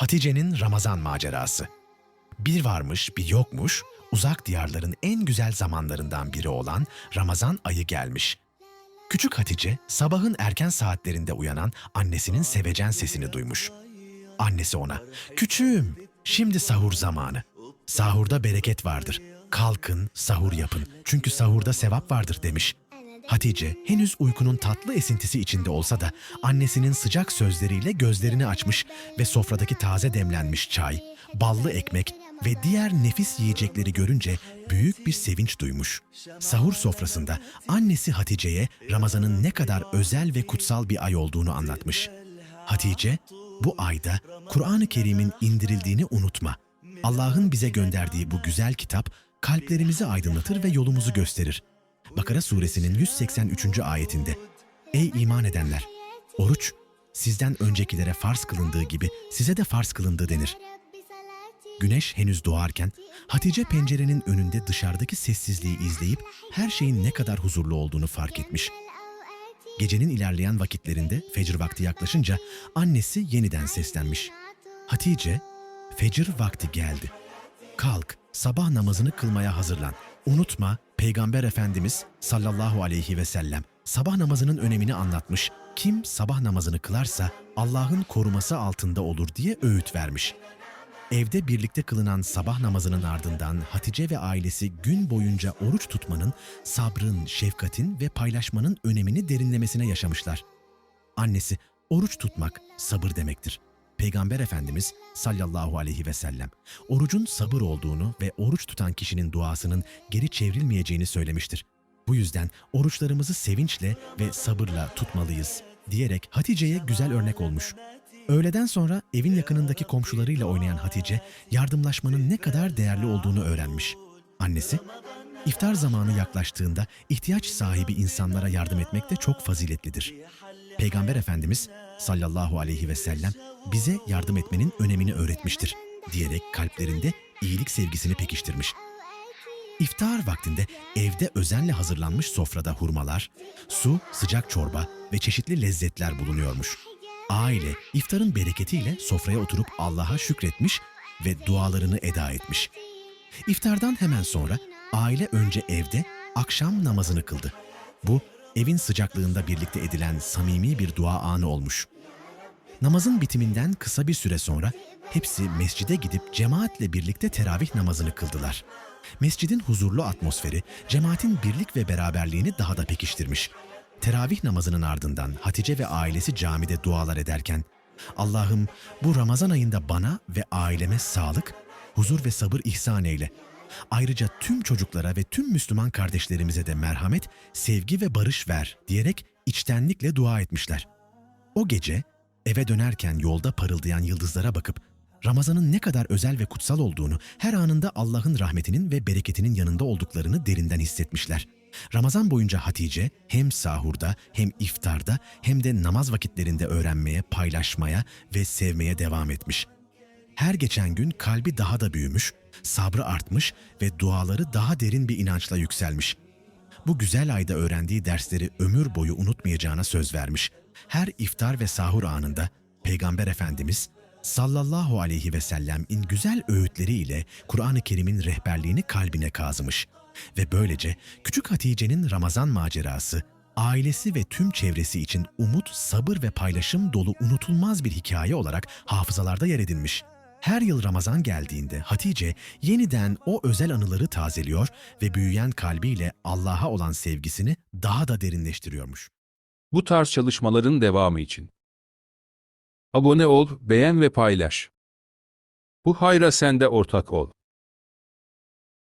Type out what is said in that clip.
Hatice'nin Ramazan macerası. Bir varmış bir yokmuş, uzak diyarların en güzel zamanlarından biri olan Ramazan ayı gelmiş. Küçük Hatice sabahın erken saatlerinde uyanan annesinin sevecen sesini duymuş. Annesi ona, "Küçüğüm, şimdi sahur zamanı. Sahurda bereket vardır. Kalkın, sahur yapın. Çünkü sahurda sevap vardır." demiş. Hatice henüz uykunun tatlı esintisi içinde olsa da annesinin sıcak sözleriyle gözlerini açmış ve sofradaki taze demlenmiş çay, ballı ekmek ve diğer nefis yiyecekleri görünce büyük bir sevinç duymuş. Sahur sofrasında annesi Hatice'ye Ramazan'ın ne kadar özel ve kutsal bir ay olduğunu anlatmış. Hatice, bu ayda Kur'an-ı Kerim'in indirildiğini unutma. Allah'ın bize gönderdiği bu güzel kitap kalplerimizi aydınlatır ve yolumuzu gösterir. Bakara suresinin 183. ayetinde Ey iman edenler! Oruç, sizden öncekilere farz kılındığı gibi size de farz kılındı denir. Güneş henüz doğarken Hatice pencerenin önünde dışarıdaki sessizliği izleyip her şeyin ne kadar huzurlu olduğunu fark etmiş. Gecenin ilerleyen vakitlerinde fecr vakti yaklaşınca annesi yeniden seslenmiş. Hatice, fecir vakti geldi. Kalk, sabah namazını kılmaya hazırlan. Unutma, Peygamber Efendimiz sallallahu aleyhi ve sellem sabah namazının önemini anlatmış. Kim sabah namazını kılarsa Allah'ın koruması altında olur diye öğüt vermiş. Evde birlikte kılınan sabah namazının ardından Hatice ve ailesi gün boyunca oruç tutmanın, sabrın, şefkatin ve paylaşmanın önemini derinlemesine yaşamışlar. Annesi, oruç tutmak sabır demektir. Peygamber Efendimiz sallallahu aleyhi ve sellem orucun sabır olduğunu ve oruç tutan kişinin duasının geri çevrilmeyeceğini söylemiştir. Bu yüzden oruçlarımızı sevinçle ve sabırla tutmalıyız diyerek Hatice'ye güzel örnek olmuş. Öğleden sonra evin yakınındaki komşularıyla oynayan Hatice yardımlaşmanın ne kadar değerli olduğunu öğrenmiş. Annesi, iftar zamanı yaklaştığında ihtiyaç sahibi insanlara yardım etmek de çok faziletlidir. Peygamber Efendimiz sallallahu aleyhi ve sellem bize yardım etmenin önemini öğretmiştir diyerek kalplerinde iyilik sevgisini pekiştirmiş. İftar vaktinde evde özenle hazırlanmış sofrada hurmalar, su, sıcak çorba ve çeşitli lezzetler bulunuyormuş. Aile iftarın bereketiyle sofraya oturup Allah'a şükretmiş ve dualarını eda etmiş. İftardan hemen sonra aile önce evde akşam namazını kıldı. Bu evin sıcaklığında birlikte edilen samimi bir dua anı olmuş. Namazın bitiminden kısa bir süre sonra hepsi mescide gidip cemaatle birlikte teravih namazını kıldılar. Mescidin huzurlu atmosferi cemaatin birlik ve beraberliğini daha da pekiştirmiş. Teravih namazının ardından Hatice ve ailesi camide dualar ederken Allah'ım bu Ramazan ayında bana ve aileme sağlık, huzur ve sabır ihsan eyle. Ayrıca tüm çocuklara ve tüm Müslüman kardeşlerimize de merhamet, sevgi ve barış ver diyerek içtenlikle dua etmişler. O gece eve dönerken yolda parıldayan yıldızlara bakıp Ramazan'ın ne kadar özel ve kutsal olduğunu, her anında Allah'ın rahmetinin ve bereketinin yanında olduklarını derinden hissetmişler. Ramazan boyunca Hatice hem sahurda hem iftarda hem de namaz vakitlerinde öğrenmeye, paylaşmaya ve sevmeye devam etmiş. Her geçen gün kalbi daha da büyümüş, sabrı artmış ve duaları daha derin bir inançla yükselmiş. Bu güzel ayda öğrendiği dersleri ömür boyu unutmayacağına söz vermiş. Her iftar ve sahur anında Peygamber Efendimiz sallallahu aleyhi ve sellem'in güzel öğütleriyle Kur'an-ı Kerim'in rehberliğini kalbine kazımış. Ve böylece küçük Hatice'nin Ramazan macerası, ailesi ve tüm çevresi için umut, sabır ve paylaşım dolu unutulmaz bir hikaye olarak hafızalarda yer edinmiş. Her yıl Ramazan geldiğinde Hatice yeniden o özel anıları tazeliyor ve büyüyen kalbiyle Allah'a olan sevgisini daha da derinleştiriyormuş. Bu tarz çalışmaların devamı için abone ol, beğen ve paylaş. Bu hayra sen de ortak ol.